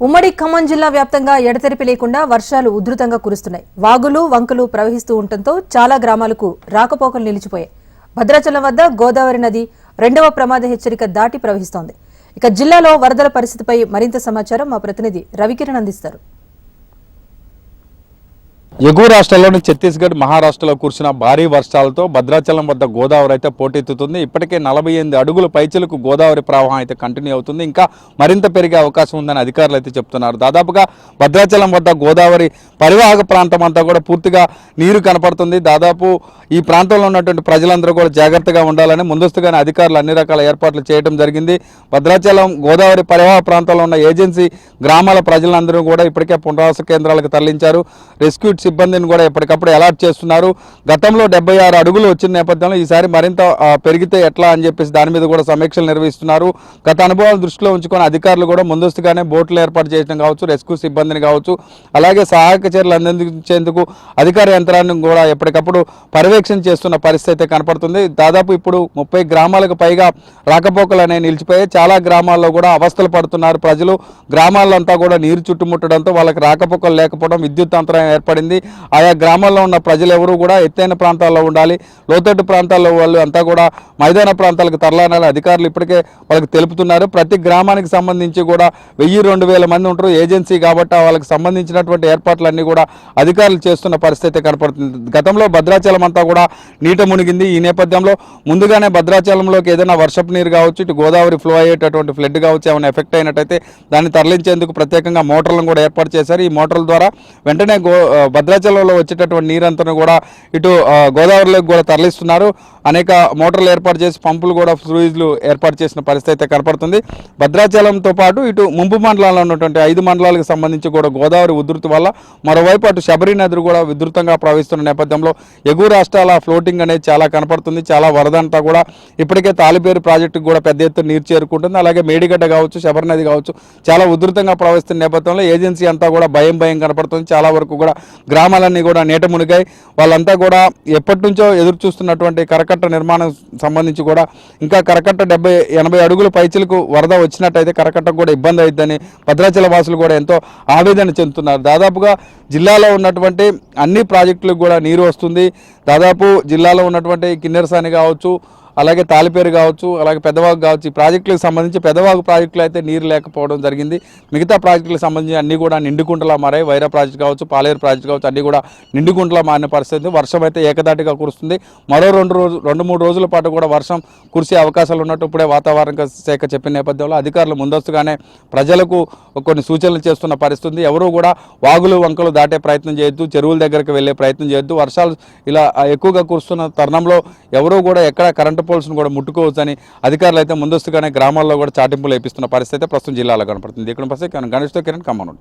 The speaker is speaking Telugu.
ఉమ్మడి ఖమ్మం జిల్లా వ్యాప్తంగా ఎడతెరిపి లేకుండా వర్షాలు ఉధృతంగా కురుస్తున్నాయి. వాగులు వంకలు ప్రవహిస్తూ ఉండటంతో చాలా గ్రామాలకు రాకపోకలు నిలిచిపోయాయి. భద్రాచలం వద్ద గోదావరి నది రెండవ ప్రమాద హెచ్చరిక దాటి ప్రవహిస్తోంది. ఇక జిల్లాలో వరదల పరిస్థితిపై మరింత సమాచారం మా ప్రతినిధి రవికిరణ్ అందిస్తారు. ఎగువ రాష్ట్రాల్లోని ఛత్తీస్గఢ్ మహారాష్ట్రలో కురిసిన భారీ వర్షాలతో భద్రాచలం వద్ద గోదావరి అయితే పోటెత్తుతుంది. ఇప్పటికే నలభై ఎనిమిది అడుగుల పైచలకు గోదావరి ప్రవాహం అయితే కంటిన్యూ అవుతుంది. ఇంకా మరింత పెరిగే అవకాశం ఉందని అధికారులు అయితే చెప్తున్నారు. దాదాపుగా భద్రాచలం వద్ద గోదావరి పరివాహక ప్రాంతం అంతా కూడా పూర్తిగా నీరు కనపడుతుంది. దాదాపు ఈ ప్రాంతంలో ఉన్నటువంటి ప్రజలందరూ కూడా జాగ్రత్తగా ఉండాలని ముందస్తుగానే అధికారులు అన్ని రకాల ఏర్పాట్లు చేయడం జరిగింది. భద్రాచలం గోదావరి పరివాహ ప్రాంతంలో ఉన్న ఏజెన్సీ గ్రామాల ప్రజలందరూ కూడా ఇప్పటికే పునరావాస కేంద్రాలకు తరలించారు. రెస్క్యూ సిబ్బందిని కూడా ఎప్పటికప్పుడు అలర్ట్ చేస్తున్నారు. గతంలో డెబ్బై ఆరు అడుగులు వచ్చిన నేపథ్యంలో ఈసారి మరింత పెరిగితే ఎట్లా అని చెప్పేసి దాని మీద కూడా సమీక్షలు నిర్వహిస్తున్నారు. గత అనుభవాలు దృష్టిలో ఉంచుకొని అధికారులు కూడా ముందస్తుగానే బోట్లు ఏర్పాటు చేయడం కావచ్చు రెస్క్యూ సిబ్బందిని కావచ్చు అలాగే సహాయక చర్యలు అందించేందుకు అధికార యంత్రాన్ని కూడా ఎప్పటికప్పుడు పర్యవేక్షణ చేస్తున్న పరిస్థితి అయితే కనపడుతుంది. దాదాపు ఇప్పుడు ముప్పై గ్రామాలకు పైగా రాకపోకలు అనేవి నిలిచిపోయాయి. చాలా గ్రామాల్లో కూడా అవస్థలు పడుతున్నారు. ప్రజలు గ్రామాల్లో అంతా కూడా నీరు చుట్టుముట్టడంతో వాళ్ళకి రాకపోకలు లేకపోవడం విద్యుత్ అంతరాయం ఏర్పడింది. ఆయా గ్రామాల్లో ఉన్న ప్రజలు ఎవరు కూడా ఎత్తైన ప్రాంతాల్లో ఉండాలి. లోతట్టు ప్రాంతాల్లో వాళ్ళు అంతా కూడా మైదాన ప్రాంతాలకు తరలాలని అధికారులు ఇప్పటికే వాళ్ళకి తెలుపుతున్నారు. ప్రతి గ్రామానికి సంబంధించి కూడా వెయ్యి రెండు వేల మంది ఉంటారు. ఏజెన్సీ కాబట్టి వాళ్ళకి సంబంధించినటువంటి ఏర్పాట్లన్నీ కూడా అధికారులు చేస్తున్న పరిస్థితి కనపడుతుంది. గతంలో భద్రాచలం అంతా కూడా నీట మునిగింది. ఈ నేపథ్యంలో ముందుగానే భద్రాచలంలోకి ఏదైనా వర్షపు నీరు కావచ్చు ఇటు గోదావరి ఫ్లో అయ్యేటటువంటి ఫ్లడ్ కావచ్చు ఏమైనా ఎఫెక్ట్ అయినట్టయితే దాన్ని తరలించేందుకు ప్రత్యేకంగా మోటార్లను కూడా ఏర్పాటు చేశారు. ఈ మోటార్ల ద్వారా వెంటనే గో భద్రాచలంలో వచ్చేటటువంటి నీరంతా కూడా ఇటు గోదావరిలోకి కూడా తరలిస్తున్నారు. అనేక మోటార్లు ఏర్పాటు చేసి పంపులు కూడా ఫ్లూయిజ్లు ఏర్పాటు చేసిన పరిస్థితి అయితే కనపడుతుంది. భద్రాచలంతో పాటు ఇటు ముంపు మండలాల్లో ఉన్నటువంటి ఐదు మండలాలకు సంబంధించి కూడా గోదావరి ఉధృతి వల్ల మరోవైపు అటు శబరి నది కూడా విధృతంగా ప్రవహిస్తున్న నేపథ్యంలో ఎగువ రాష్ట్రాల ఫ్లోటింగ్ అనేది చాలా కనపడుతుంది. చాలా వరద అంతా కూడా ఇప్పటికే తాలిపేరు ప్రాజెక్టుకు కూడా పెద్ద ఎత్తున నీరు చేరుకుంటుంది. అలాగే మేడిగడ్డ కావచ్చు శబరి నది కావచ్చు చాలా ఉధృతంగా ప్రవహిస్తున్న నేపథ్యంలో ఏజెన్సీ అంతా కూడా భయం భయం కనపడుతుంది. చాలా వరకు కూడా గ్రామాలన్నీ కూడా నీట మునిగాయి. వాళ్ళంతా కూడా ఎప్పటి నుంచో ఎదురు చూస్తున్నటువంటి కరకట్ట నిర్మాణం సంబంధించి కూడా ఇంకా కరకట్ట డెబ్బై ఎనభై అడుగుల పైచలకు వరద వచ్చినట్టయితే కరకట్టకు కూడా ఇబ్బంది అవుతుందని భద్రాచల వాసులు కూడా ఎంతో ఆవేదన చెందుతున్నారు. దాదాపుగా జిల్లాలో ఉన్నటువంటి అన్ని ప్రాజెక్టులకు కూడా నీరు వస్తుంది. దాదాపు జిల్లాలో ఉన్నటువంటి కిన్నెరసాని కావచ్చు అలాగే తాలిపేరు కావచ్చు అలాగే పెద్దవాగు కావచ్చు. ఈ ప్రాజెక్టులకు సంబంధించి పెద్దవాగు ప్రాజెక్టులు అయితే నీరు లేకపోవడం జరిగింది. మిగతా ప్రాజెక్టులకు సంబంధించి అన్నీ కూడా నిండుకుంటలా మారాయి. వైరా ప్రాజెక్ట్ కావచ్చు పాలేరు ప్రాజెక్ట్ కావచ్చు అన్నీ కూడా నిండుకుంటలా మారిన పరిస్థితి. వర్షం అయితే ఏకదాటిగా కురుస్తుంది. మరో రెండు రోజు రెండు మూడు రోజుల పాటు కూడా వర్షం కురిసే అవకాశాలు ఉన్నట్టు ఇప్పుడే వాతావరణ శాఖ చెప్పిన నేపథ్యంలో అధికారులు ముందస్తుగానే ప్రజలకు కొన్ని సూచనలు చేస్తున్న పరిస్థితి ఎవరూ కూడా వాగులు వంకలు దాటే ప్రయత్నం చేయొద్దు చెరువుల దగ్గరికి వెళ్ళే ప్రయత్నం చేయొద్దు. వర్షాలు ఇలా ఎక్కువగా కురుస్తున్న తరుణంలో ఎవరూ కూడా ఎక్కడ కరెంటు పోల్స్ను కూడా ముట్టుకోవచ్చని అధికారులు అయితే ముందస్తుగానే గ్రామాల్లో కూడా చాటింపులు వేపిస్తున్న పరిస్థితి అయితే ప్రస్తుతం జిల్లాలో కనపడుతుంది. ఇక్కడ ప్రస్తుతం గణేష్తో కిరణ్ కమ్మనుడు